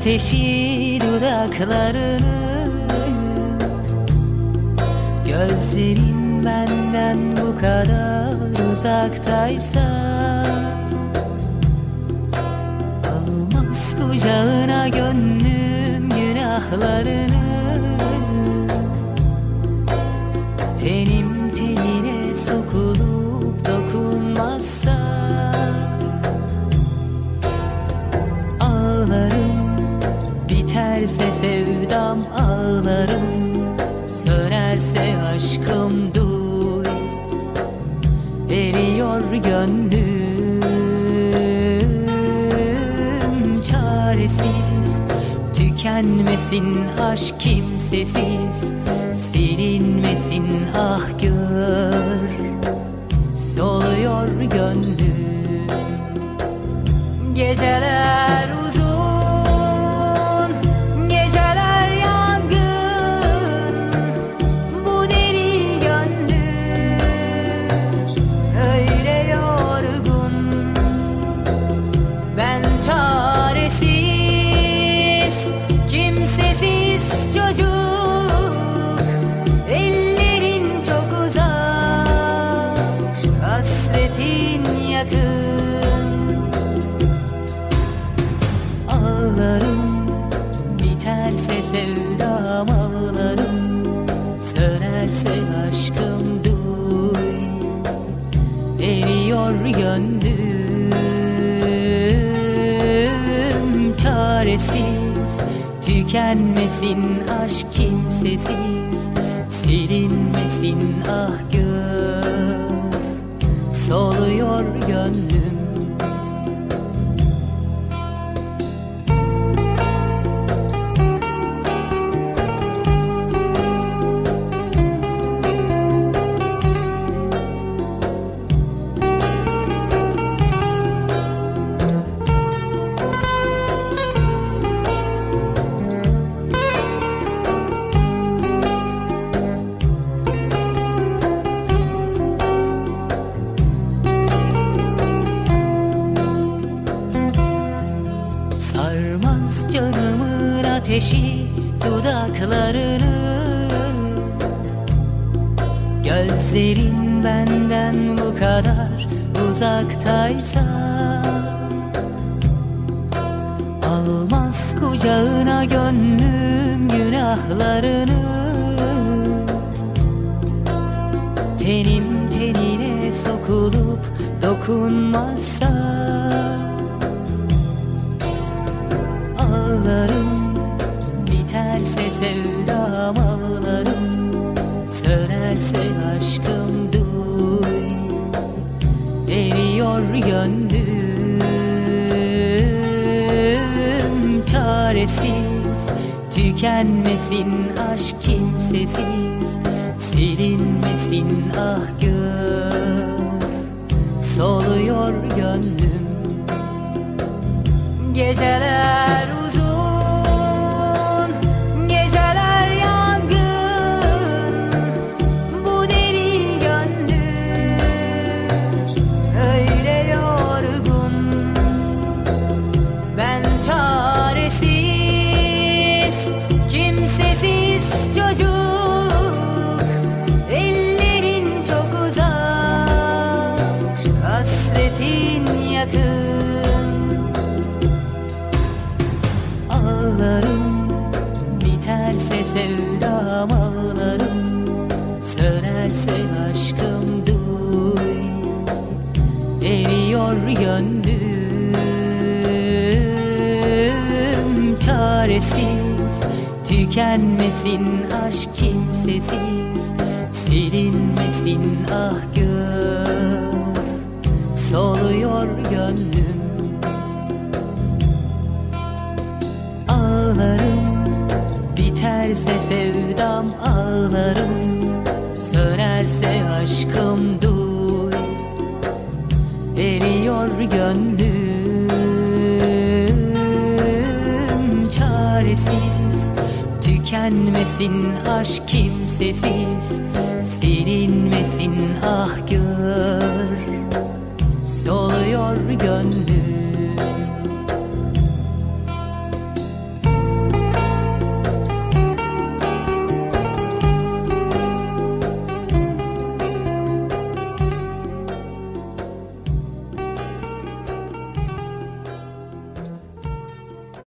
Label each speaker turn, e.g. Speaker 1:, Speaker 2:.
Speaker 1: ateşi dudaklarını Gözlerin benden bu kadar uzaktaysa Almaz kucağına gönlüm biterse sevdam ağlarım Sönerse aşkım duy Eriyor gönlüm Çaresiz Tükenmesin aşk kimsesiz Silinmesin ah gör. Soluyor gönlüm Geceler uzun gönlüm Çaresiz tükenmesin aşk kimsesiz Silinmesin ah gör Soluyor gönlüm Sarmaz canımın ateşi dudaklarını. Gözlerin benden bu kadar uzaktaysa. Almaz kucağına gönlüm günahlarını. Tenim tenine sokulup dokunmazsa Ağlarım biterse sevdam ağlarım Sönerse aşkım duy Eriyor gönlüm. Çaresiz tükenmesin aşk kimsesiz Silinmesin ah gör Soluyor gönlüm. Geceler Eriyor gönlüm Çaresiz tükenmesin aşk kimsesiz. Silinmesin ah gör Soluyor gönlüm. Ağlarım biterse sevdam ağlarım. Sönerse aşkım duy Eriyor gönlüm. Çaresiz tükenmesin aşk kimsesiz. Silinmesin ah gönlüm